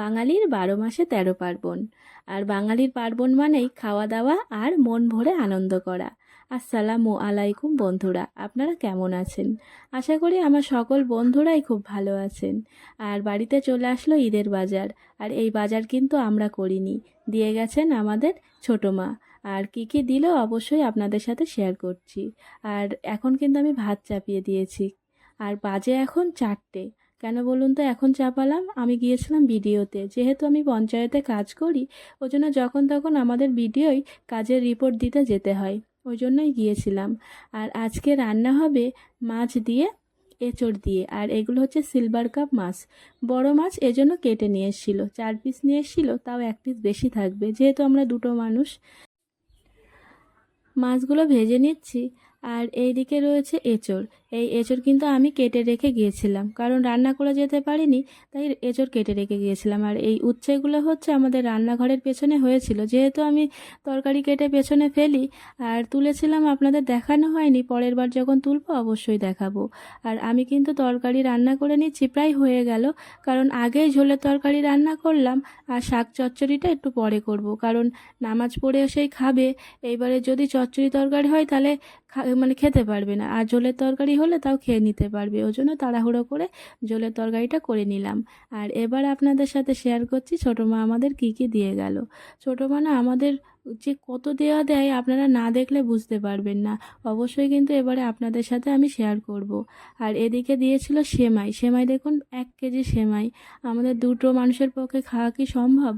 বাঙালির বারো মাসে তেরো পার্বণ। আর বাঙালির পার্বণ মানেই খাওয়া দাওয়া আর মন ভরে আনন্দ করা। আসসালামু আলাইকুম বন্ধুরা, আপনারা কেমন আছেন? আশা করি আমার সকল বন্ধুরাই খুব ভালো আছেন। আর বাড়িতে চলে আসলো ঈদের বাজার, আর এই বাজার কিন্তু আমরা করিনি। দিয়ে গেছেন আমাদের ছোটো মা। আর কি কি দিল অবশ্যই আপনাদের সাথে শেয়ার করছি। আর এখন কিন্তু আমি ভাত চাপিয়ে দিয়েছি। আর বাজে এখন চারটে। কেন বলুন তো, এখন চাপালাম আমি গিয়েছিলাম বিডিওতে যেহেতু আমি পঞ্চায়েতে কাজ করি ওই জন্য যখন তখন আমাদের ভিডিওই কাজের রিপোর্ট দিতে যেতে হয়। ওই জন্যই গিয়েছিলাম। আর আজকে রান্না হবে মাছ দিয়ে, এঁচড় দিয়ে। আর এগুলো হচ্ছে সিলভার কাপ মাছ। বড় মাছ এজন্য কেটে নিয়ে এসেছিল। চার পিস নিয়ে এসেছিল, তাও এক পিস বেশি থাকবে। যেহেতু আমরা দুটো মানুষ, মাছগুলো ভেজে নিচ্ছি। আর এইদিকে রয়েছে এঁচড়। এই এঁচড় কিন্তু আমি কেটে রেখে গিয়েছিলাম, কারণ রান্না করে যেতে পারিনি, তাই এঁচড় কেটে রেখে গিয়েছিলাম। আর এই উচ্ছেগুলো হচ্ছে আমাদের রান্নাঘরের পেছনে হয়েছিল, যেহেতু আমি তরকারি কেটে পেছনে ফেলি, আর তুলেছিলাম আপনাদের দেখানো হয়নি, পরের বার যখন তুলবো অবশ্যই দেখাবো। আর আমি কিন্তু তরকারি রান্না করে নিচ্ছি, প্রায় হয়ে গেল, কারণ আগেই ঝোলের তরকারি রান্না করলাম, আর শাক চচ্চড়িটা একটু পরে করব, কারণ নামাজ পড়ে এসেই খাবে। এইবারে যদি চচ্চড়ি তরকারি হয়, তাহলে মানে খেতে পারবে না। আর জলের তরকারি হলে তাও খেয়ে নিতে পারবে। ওই জন্য তাড়াহুড়ো করে জলের তরকারিটা করে নিলাম। আর এবার আপনাদের সাথে শেয়ার করছি, ছোটো মা আমাদের কী কী দিয়ে গেল। ছোটো মা না আমাদের যে কত দেওয়া দেয় আপনারা না দেখলে বুঝতে পারবেন না। অবশ্যই কিন্তু এবারে আপনাদের সাথে আমি শেয়ার করব। আর এদিকে দিয়েছিল সেমাই। সেমাই দেখুন, এক কেজি সেমাই। আমাদের দুটো মানুষের পক্ষে খাওয়া কি সম্ভব?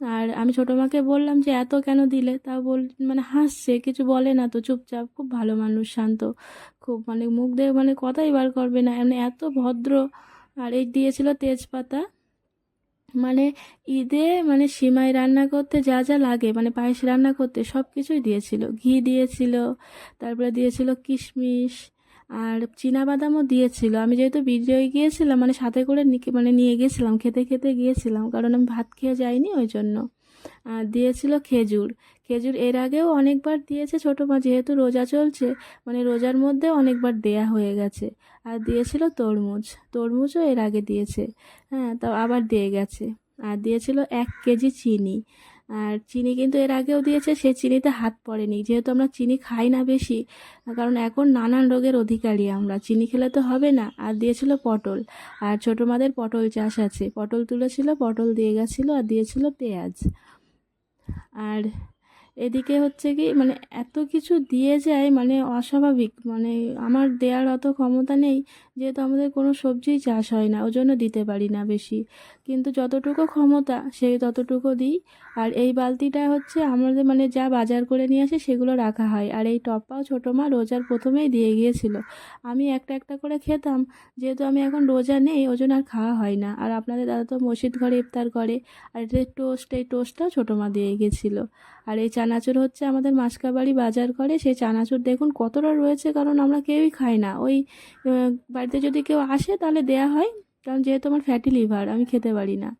আর আমি ছোটো মাকে বললাম যে, এত কেন দিলে? তা বল মানে হাসছে, কিছু বলে না তো, চুপচাপ। খুব ভালো মানুষ, শান্ত। খুব মানে মুখ দিয়ে মানে কথাই বার করবে না। এমনি এত ভদ্র। আর এই দিয়েছিল তেজপাতা। মানে ঈদে মানে সিমাই রান্না করতে যা যা লাগে মানে পায়েস রান্না করতে সব কিছুই দিয়েছিল। ঘি দিয়েছিল, তারপরে দিয়েছিল কিশমিশ, আর বাদামও দিয়েছিল। আমি যেহেতু বিজয়ে গিয়েছিলাম মানে সাথে করে মানে নিয়ে গিয়েছিলাম খেতে খেতে গিয়েছিলাম, কারণ আমি ভাত খেয়ে যাইনি ওই জন্য। দিয়েছিল খেজুর। খেজুর এর আগেও অনেকবার দিয়েছে, ছোটো মা যেহেতু রোজা চলছে মানে রোজার মধ্যে অনেকবার দেয়া হয়ে গেছে। আর দিয়েছিল তরমুজ, তরমুজও এর আগে দিয়েছে। হ্যাঁ তাও আবার দিয়ে গেছে। আর দিয়েছিল এক কেজি চিনি। আর চিনি কিন্তু এর আগেও দিয়েছে, সে চিনিতে হাত পড়েনি। যেহেতু আমরা চিনি খাই না বেশি, কারণ এখন নানান রোগের অধিকারী আমরা। চিনি খেলে তো হবে না। আর দিয়েছিল পটল। আর ছোটো মাদের পটল চাষ আছে। পটল তুলেছিল, পটল দিয়ে গেছিল, আর দিয়েছিল পেঁয়াজ। আর এদিকে হচ্ছে কি মানে এত কিছু দিয়ে যায় মানে অস্বাভাবিক। মানে আমার দেওয়ার অত ক্ষমতা নেই, যেহেতু আমাদের কোনো সবজিই চাষ হয় না ওই জন্য দিতে পারি না বেশি। কিন্তু যতটুকু ক্ষমতা সেই ততটুকু দিই। আর এই বালতিটা হচ্ছে আমাদের মানে যা বাজার করে নিয়ে আসে, সেগুলো রাখা হয়। আর এই টপ্পাও ছোটো মা রোজার প্রথমেই দিয়ে গিয়েছিল। আমি একটা একটা করে খেতাম, যেহেতু আমি এখন রোজা নেই, ওই জন্য আর খাওয়া হয় না। আর আপনাদের দাদা তো মসজিদ ঘরে ইফতার করে, আর এটা টোস্ট এই টোস্টটাও ছোটো মা দিয়ে গেছিল আর এই চানাচুর হচ্ছে আমাদের মাসকাবাড়ি বাজার করে সেই চানাচুর দেখুন কতটা রয়েছে, কারণ আমরা কেউই খাই না। ওই বাড়িতে যদি কেউ আসে তাহলে দেয়া হয়, কারণ যেহেতু আমার ফ্যাটি লিভার আমি খেতে পারি না।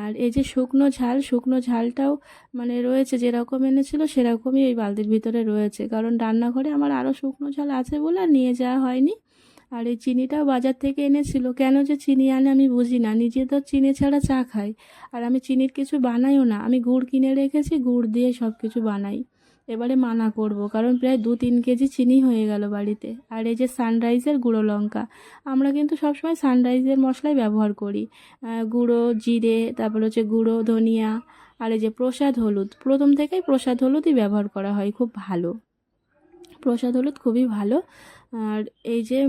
আর এই যে শুকনো ঝাল, শুকনো ঝালটাও মানে রয়েছে, যেরকম এনেছিল সেরকমই এই বালতির ভিতরে রয়েছে। কারণ রান্নাঘরে আমার আরও শুকনো ঝাল আছে বলে আর নিয়ে যাওয়া হয়নি। আর এই চিনিটাও বাজার থেকে এনেছিল। কেন যে চিনি আনে আমি বুঝি না। নিজে তো চিনি ছাড়া চা খাই। আর আমি চিনির কিছু বানাইও না। আমি গুড় কিনে রেখেছি, গুড় দিয়ে সব কিছু বানাই। এবারে মানা করব, কারণ প্রায় দু তিন কেজি চিনি হয়ে গেল বাড়িতে। আর এই যে সানরাইজের গুঁড়ো লঙ্কা, আমরা কিন্তু সবসময় সানরাইজের মশলাই ব্যবহার করি। গুঁড়ো, জিরে, তারপর হচ্ছে গুঁড়ো, ধনিয়া, আর এই যে প্রসাদ হলুদ। প্রথম থেকেই প্রসাদ হলুদই ব্যবহার করা হয়, খুব ভালো। প্রসাদ হলুদ খুবই ভালো। আর এই যে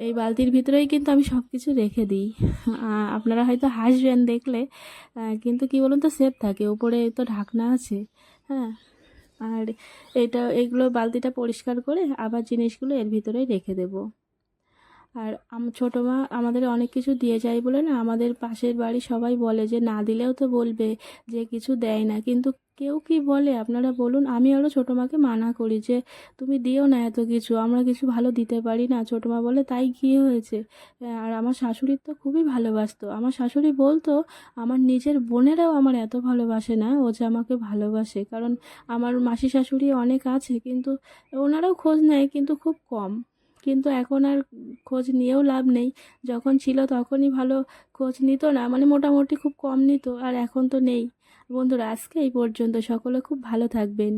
এই বালতির ভিতরেই কিন্তু আমি সব কিছু রেখে দিই। আপনারা হয়তো হাসবেন দেখলে কিন্তু কি বলুন তো, সেফ থাকে, উপরে তো ঢাকনা আছে হ্যাঁ। আর এটা, এগুলো বালতিটা পরিষ্কার করে আবার জিনিসগুলো এর ভিতরেই রেখে দেবো। আর ছোটো মা আমাদের অনেক কিছু দিয়ে যায় বলে না, আমাদের পাশের বাড়ি সবাই বলে যে, না দিলেও তো বলবে যে, কিছু দেয় না। কিন্তু কেউ কি বলে? আপনারা বলুন। আমি আরও ছোটো মাকে মানা করি যে, তুমি দিও না এত কিছু। আমরা কিছু ভালো দিতে পারি না। ছোটো মা বলে, তাই কী হয়েছে। আর আমার শাশুড়ির তো খুবই ভালোবাসতো। আমার শাশুড়ি বলতো, আমার নিজের বোনেরাও আমার এত ভালোবাসে না, ও যে আমাকে ভালোবাসে। কারণ আমার মাসি শাশুড়ি অনেক আছে, কিন্তু ওনারাও খোঁজ নেয়, কিন্তু খুব কম। কিন্তু এখন আর খোঁজ নিয়েও লাভ নেই। যখন ছিল তখনই ভালো খোঁজ নিত না মানে মোটামুটি খুব কম নিত, আর এখন তো নেই। বন্ধুরা আজকে এই পর্যন্ত। সকলে খুব ভালো থাকবেন।